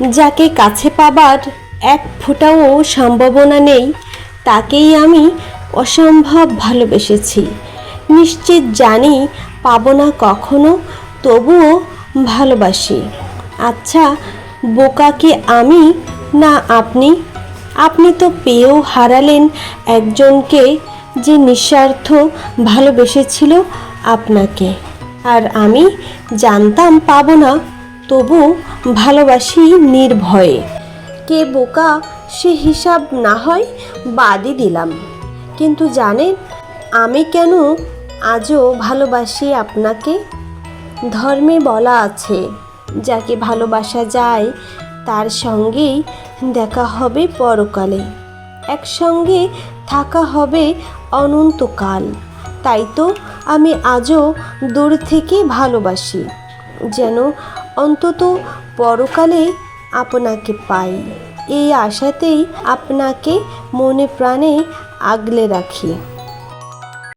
যাকে কাছে পাবার এক ফোঁটাও সম্ভাবনা নেই, তাকেই আমি অসম্ভব ভালোবেসেছি। নিশ্চিত জানি পাবো না কখনো, তবুও ভালোবাসি। আচ্ছা বোকা কি আমি? না, আপনি? আপনি তো পেয়েও হারালেন একজনকে যে নিঃস্বার্থ ভালোবেসেছিল আপনাকে। আর আমি জানতাম পাবো না তবু ভালোবাসি নির্ভয়ে। কে বোকা, সে হিসাব না হয় বাদই দিলাম। কিন্তু জানেন, আমি কেন আজও ভালোবাসি আপনাকে? ধর্মে বলা আছে, যাকে ভালোবাসা যায়, তার সঙ্গেই দেখা হবে পরকালে। একসঙ্গে থাকা হবে অনন্তকাল। তাই তো আমি আজও দূর থেকে ভালোবাসি, যেন অন্তত পরকালে আপনাকে পাই। এই আশাতেই আপনাকে মনে প্রাণে আগলে রাখি।